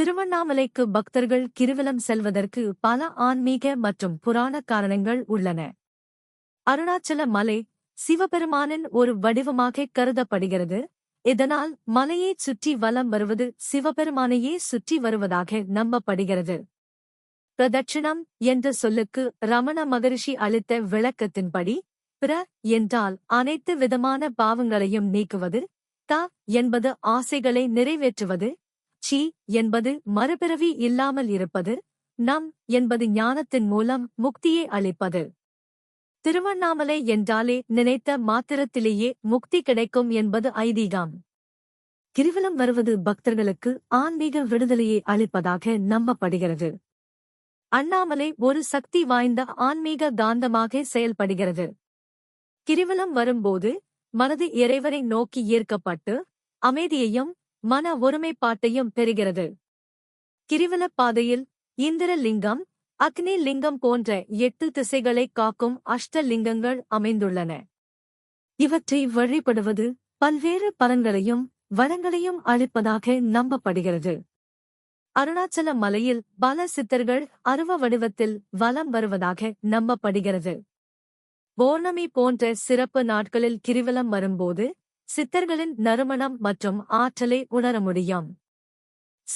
திருவண்ணாமலைக்கு பக்தர்கள் கிருவலம் செல்வதற்கு பல ஆன்மீக மற்றும் புராண காரணங்கள் உள்ளன. அருணாச்சல மலை சிவபெருமானின் ஒரு வடிவமாக கருதப்படுகிறது. இதனால் மலையைச் சுற்றி வலம் வருவது சிவபெருமானையே சுற்றி வருவதாக நம்பப்படுகிறது. பிரதட்சிணம் என்ற சொல்லுக்கு ரமண மகரிஷி அளித்த விளக்கத்தின்படி பிர என்றால் அனைத்து விதமான பாவங்களையும் நீக்குவது த என்பது ஆசைகளை நிறைவேற்றுவது சி என்பது மறுபிறவி இல்லாமல் இருப்பது நம் என்பது ஞானத்தின் மூலம் முக்தியை அளிப்பது. திருவண்ணாமலை என்றாலே நினைத்த மாத்திரத்திலேயே முக்தி கிடைக்கும் என்பது ஐதீகம். கிரிவலம் வருவது பக்தர்களுக்கு ஆன்மீக விடுதலையை அளிப்பதாக நம்பப்படுகிறது. அண்ணாமலை ஒரு சக்தி வாய்ந்த ஆன்மீக காந்தமாக செயல்படுகிறது. கிரிவலம் வரும்போது மனது இறைவரை நோக்கி ஈர்க்கப்பட்டு அமைதியையும் மன ஒருமைப்பாட்டையும் பெறுகிறது. கிரிவல பாதையில் இந்திரலிங்கம் அக்னி லிங்கம் போன்ற எட்டு திசைகளை காக்கும் அஷ்டலிங்கங்கள் அமைந்துள்ளன. இவற்றை வழிபடுவது பல்வேறு பலன்களையும் வளங்களையும் அளிப்பதாக நம்பப்படுகிறது. அருணாச்சல மலையில் பல சித்தர்கள் அருவ வடிவத்தில் வலம் வருவதாக நம்பப்படுகிறது. பௌர்ணமி போன்ற சிறப்பு நாட்களில் கிரிவலம் வரும்போது சித்தர்களின் நறுமணம் மற்றும் ஆற்றலை உணர முடியும்.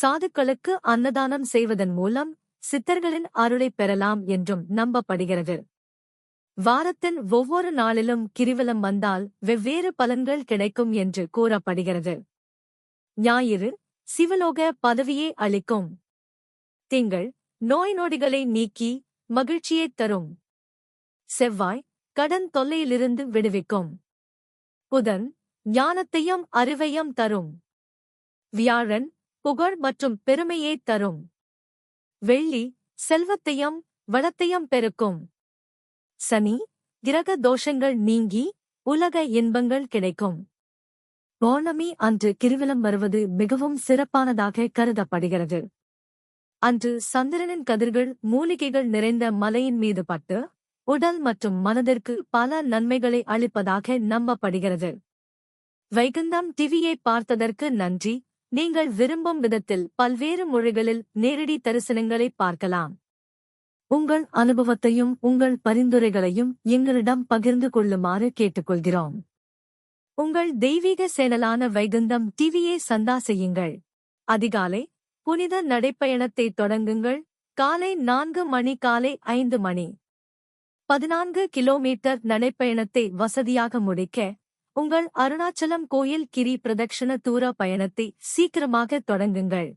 சாதுக்களுக்கு அன்னதானம் செய்வதன் மூலம் சித்தர்களின் அருளை பெறலாம் என்றும் நம்பப்படுகிறது. வாரத்தின் ஒவ்வொரு நாளிலும் கிரிவலம் வந்தால் வெவ்வேறு பலன்கள் கிடைக்கும் என்று கூறப்படுகிறது. ஞாயிறு சிவலோக பதவியை அளிக்கும். திங்கள் நோய் நொடிகளை நீக்கி மகிழ்ச்சியைத் தரும். செவ்வாய் கடன் தொல்லையிலிருந்து விடுவிக்கும். புதன் ஞானத்தையும் அறிவையும் தரும். வியாழன் புகழ் மற்றும் பெருமையைத் தரும். வெள்ளி செல்வத்தையும் வளத்தையும் பெருக்கும். சனி கிரக தோஷங்கள் நீங்கி உலக இன்பங்கள் கிடைக்கும். பௌர்ணமி அன்று கிருவிலம் வருவது மிகவும் சிறப்பானதாக கருதப்படுகிறது. அன்று சந்திரனின் கதிர்கள் மூலிகைகள் நிறைந்த மலையின் மீது பட்டு உடல் மற்றும் மனதிற்கு பல நன்மைகளை அளிப்பதாக நம்பப்படுகிறது. வைகுந்தம் டிவியை பார்த்ததற்கு நன்றி. நீங்கள் விரும்பும் விதத்தில் பல்வேறு மொழிகளில் நேரடி தரிசனங்களை பார்க்கலாம். உங்கள் அனுபவத்தையும் உங்கள் பரிந்துரைகளையும் எங்களிடம் பகிர்ந்து கொள்ளுமாறு கேட்டுக்கொள்கிறோம். உங்கள் தெய்வீக சேனலான வைகுந்தம் டிவியை சந்தா செய்யுங்கள். அதிகாலை புனித நடைப்பயணத்தை தொடங்குங்கள். காலை நான்கு மணி காலை ஐந்து மணி. பதினான்கு கிலோமீட்டர் நடைப்பயணத்தை வசதியாக முடிக்க உங்கள் அருணாச்சலம் கோயில் கிரி பிரதட்சண தூர பயணத்தை சீக்கிரமாக தொடங்குங்கள்.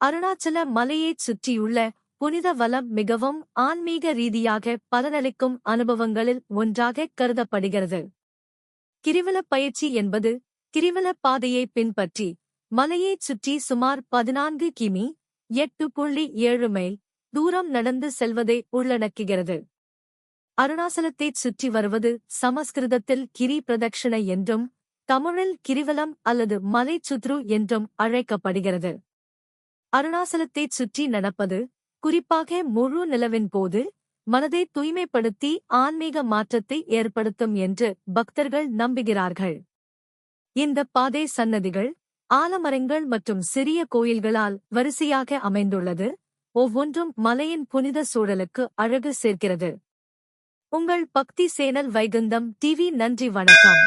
அருணாச்சல மலையைச் சுற்றியுள்ள புனித வலம் மிகவும் ஆன்மீக ரீதியாக பலனளிக்கும் அனுபவங்களில் ஒன்றாக கருதப்படுகிறது. கிரிவல பயிற்சி என்பது கிரிவல பாதையை பின்பற்றி மலையைச் சுற்றி சுமார் பதினான்கு கிமி எட்டு புள்ளி ஏழு மைல் தூரம் நடந்து செல்வதை உள்ளடக்குகிறது. அருணாசலத்தைச் சுற்றி வருவது சமஸ்கிருதத்தில் கிரி பிரதட்சிணை என்றும் தமிழில் கிரிவலம் அல்லது மலை சுத்ரு என்றும் அழைக்கப்படுகிறது. அருணாசலத்தைச் சுற்றி நடப்பது குறிப்பாக முழு நிலவின் போது மனதை தூய்மைப்படுத்தி ஆன்மீக மாற்றத்தை ஏற்படுத்தும் என்று பக்தர்கள் நம்புகிறார்கள். இந்த பாதை சன்னதிகள் ஆலமரங்கள் மற்றும் சிறிய கோயில்களால் வரிசையாக அமைந்துள்ளது ஒவ்வொன்றும் மலையின் புனித சூழலுக்கு அழகு சேர்க்கிறது. உங்கள் பக்தி சேனல் வைகுந்தம் டிவி நன்றி வணக்கம்